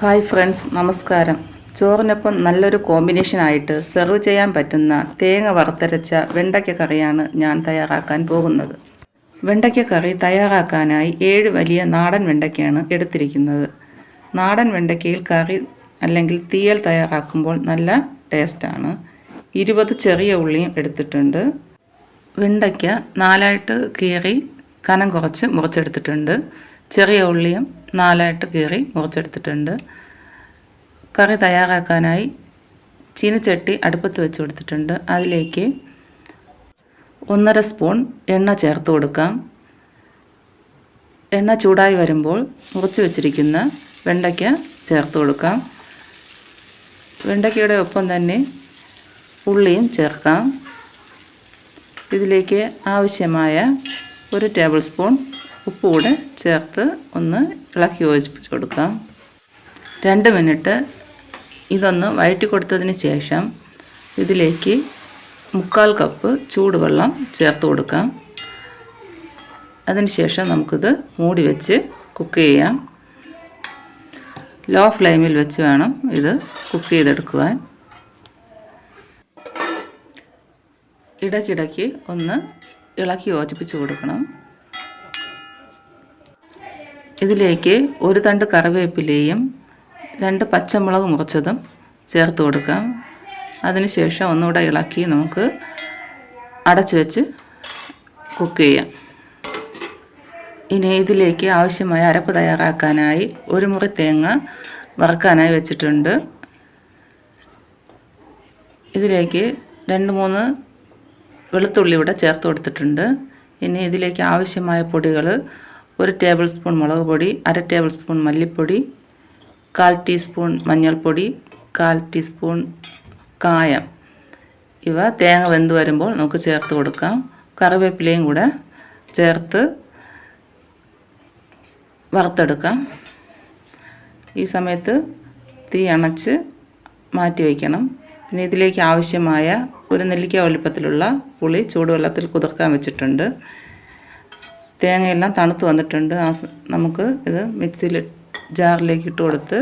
Hi friends നമസ്കാരം. ചോറിനൊപ്പം നല്ലൊരു കോമ്പിനേഷനായിട്ട് serve ചെയ്യാൻ പറ്റുന്ന തേങ്ങ വറുത്തരച്ച വെണ്ടയ്ക്ക കറിയാണ് ഞാൻ തയ്യാറാക്കാൻ പോകുന്നത്. വെണ്ടയ്ക്ക കറി തയ്യാറാക്കാനായി ഏഴ് വലിയ നാടൻ വെണ്ടയ്ക്കയാണ് എടുത്തിരിക്കുന്നത്. നാടൻ വെണ്ടയ്ക്കയിൽ കറി അല്ലെങ്കിൽ തീയൽ തയ്യാറാക്കുമ്പോൾ നല്ല ടേസ്റ്റാണ്. ഇരുപത് ചെറിയ ഉള്ളിയും എടുത്തിട്ടുണ്ട്. വെണ്ടയ്ക്ക നാലായിട്ട് കീറി കനം കുറച്ച് മുറിച്ചെടുത്തിട്ടുണ്ട്. ചെറിയ ഉള്ളിയും നാലായിട്ട് കീറി മുറിച്ചെടുത്തിട്ടുണ്ട്. കറി തയ്യാറാക്കാനായി ചീനച്ചട്ടി അടുപ്പത്ത് വെച്ച് കൊടുത്തിട്ടുണ്ട്. അതിലേക്ക് ഒന്നര സ്പൂൺ എണ്ണ ചേർത്ത് കൊടുക്കാം. എണ്ണ ചൂടായി വരുമ്പോൾ മുറിച്ച് വെച്ചിരിക്കുന്ന വെണ്ടയ്ക്ക ചേർത്ത് കൊടുക്കാം. വെണ്ടയ്ക്കയുടെ ഒപ്പം തന്നെ ഉള്ളിയും ചേർക്കാം. ഇതിലേക്ക് ആവശ്യമായ ഒരു ടേബിൾ സ്പൂൺ ഉപ്പ് കൂടെ ചേർത്ത് ഒന്ന് ഇളക്കി യോജിപ്പിച്ച് കൊടുക്കാം. രണ്ട് മിനിറ്റ് ഇതൊന്ന് വഴറ്റി കൊടുത്തതിന് ശേഷം ഇതിലേക്ക് മുക്കാൽ കപ്പ് ചൂടുവെള്ളം ചേർത്ത് കൊടുക്കാം. അതിനുശേഷം നമുക്കിത് മൂടി വെച്ച് കുക്ക് ചെയ്യാം. ലോ ഫ്ലെയിമിൽ വെച്ച് വേണം ഇത് കുക്ക് ചെയ്തെടുക്കുവാൻ. ഇടയ്ക്കിടയ്ക്ക് ഒന്ന് ഇളക്കി യോജിപ്പിച്ച് കൊടുക്കണം. ഇതിലേക്ക് ഒരു തണ്ട് കറിവേപ്പിലയും രണ്ട് പച്ചമുളക് മുറിച്ചതും ചേർത്ത് കൊടുക്കാം. അതിനുശേഷം ഒന്നുകൂടെ ഇളക്കി നമുക്ക് അടച്ചു വെച്ച് കുക്ക് ചെയ്യാം. ഇനി ഇതിലേക്ക് ആവശ്യമായ അരപ്പ് തയ്യാറാക്കാനായി ഒരു മുറി തേങ്ങ വറുക്കാനായി വെച്ചിട്ടുണ്ട്. ഇതിലേക്ക് രണ്ട് മൂന്ന് വെളുത്തുള്ളി ഇവിടെ ചേർത്ത് കൊടുത്തിട്ടുണ്ട്. ഇനി ഇതിലേക്ക് ആവശ്യമായ പൊടികൾ ഒരു ടേബിൾ സ്പൂൺ മുളക് പൊടി അര ടേബിൾ സ്പൂൺ മല്ലിപ്പൊടി കാൽ ടീസ്പൂൺ മഞ്ഞൾപ്പൊടി കാൽ ടീസ്പൂൺ കായം. ഇവ തേങ്ങ വെന്ത് വരുമ്പോൾ നമുക്ക് ചേർത്ത് കൊടുക്കാം. കറിവേപ്പിലയും കൂടെ ചേർത്ത് വറുത്തെടുക്കാം. ഈ സമയത്ത് തീ അണച്ച് മാറ്റി വയ്ക്കണം. പിന്നെ ഇതിലേക്ക് ആവശ്യമായ ഒരു നെല്ലിക്ക വലുപ്പത്തിലുള്ള പുളി ചൂടുവെള്ളത്തിൽ കുതിർക്കാൻ വെച്ചിട്ടുണ്ട്. തേങ്ങയെല്ലാം തണുത്ത് വന്നിട്ടുണ്ട്. ആ നമുക്ക് ഇത് മിക്സിയിൽ ജാറിലേക്ക് ഇട്ട് കൊടുത്ത്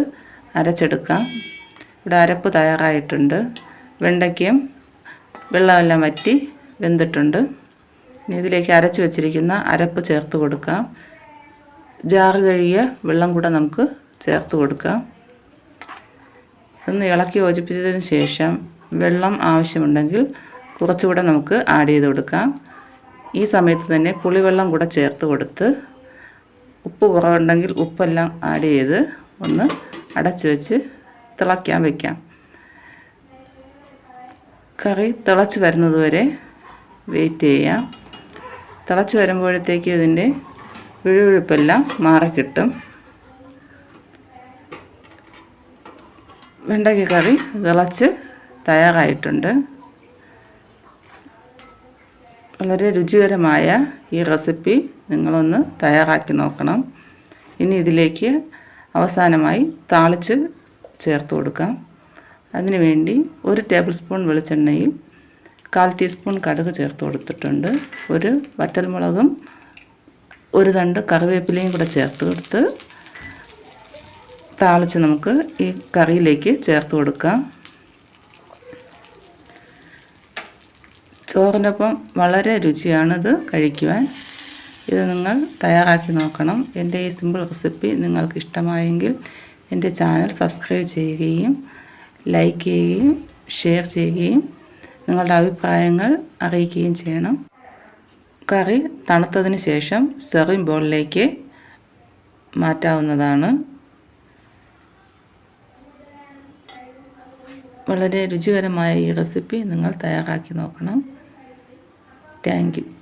അരച്ചെടുക്കാം. ഇവിടെ അരപ്പ് തയ്യാറായിട്ടുണ്ട്. വെണ്ടയ്ക്കയും വെള്ളമെല്ലാം വറ്റി വെന്തിട്ടുണ്ട്. ഇനി ഇതിലേക്ക് അരച്ച് വെച്ചിരിക്കുന്ന അരപ്പ് ചേർത്ത് കൊടുക്കാം. ജാറ് കഴുകിയ വെള്ളം കൂടെ നമുക്ക് ചേർത്ത് കൊടുക്കാം. ഒന്ന് ഇളക്കി യോജിപ്പിച്ചതിന് ശേഷം വെള്ളം ആവശ്യമുണ്ടെങ്കിൽ കുറച്ചുകൂടെ നമുക്ക് ആഡ് ചെയ്ത് കൊടുക്കാം. ഈ സമയത്ത് തന്നെ പുളിവെള്ളം കൂടെ ചേർത്ത് കൊടുത്ത് ഉപ്പ് കുറവുണ്ടെങ്കിൽ ഉപ്പെല്ലാം ആഡ് ചെയ്ത് ഒന്ന് അടച്ച് വെച്ച് തിളയ്ക്കാൻ വയ്ക്കാം കറി തിളച്ച് വരുന്നത് വരെ വെയിറ്റ് ചെയ്യാം. തിളച്ച് വരുമ്പോഴത്തേക്ക് ഇതിന്റെ വിഴുവിഴുപ്പെല്ലാം മാറിക്കിട്ടും വെണ്ടയ്ക്ക കറി തിളച്ച് തയ്യാറായിട്ടുണ്ട്. വളരെ രുചികരമായ ഈ റെസിപ്പി നിങ്ങളൊന്ന് തയ്യാറാക്കി നോക്കണം. ഇനി ഇതിലേക്ക് അവസാനമായി താളിച്ച് ചേർത്ത് കൊടുക്കാം. അതിനുവേണ്ടി ഒരു ടേബിൾ സ്പൂൺ വെളിച്ചെണ്ണയിൽ കാൽ ടീസ്പൂൺ കടുക് ചേർത്ത് കൊടുത്തിട്ടുണ്ട്. ഒരു വറ്റൽമുളകും ഒരു തണ്ട് കറിവേപ്പിലയും കൂടെ ചേർത്ത് കൊടുത്ത് താളിച്ച് നമുക്ക് ഈ കറിയിലേക്ക് ചേർത്ത് കൊടുക്കാം. ചോറിനൊപ്പം വളരെ രുചിയാണിത് കഴിക്കുവാൻ. ഇത് നിങ്ങൾ തയ്യാറാക്കി നോക്കണം. എന്റെ ഈ സിമ്പിൾ റെസിപ്പി നിങ്ങൾക്ക് ഇഷ്ടമായെങ്കിൽ എന്റെ ചാനൽ സബ്സ്ക്രൈബ് ചെയ്യുകയും ലൈക്ക് ചെയ്യുകയും ഷെയർ ചെയ്യുകയും നിങ്ങളുടെ അഭിപ്രായങ്ങൾ അറിയിക്കുകയും ചെയ്യണം. കറി തണുത്തതിന് ശേഷം സെറിംഗ് ബോളിലേക്ക് മാറ്റാവുന്നതാണ്. വളരെ രുചികരമായ ഈ റെസിപ്പി നിങ്ങൾ തയ്യാറാക്കി നോക്കണം. Thank you.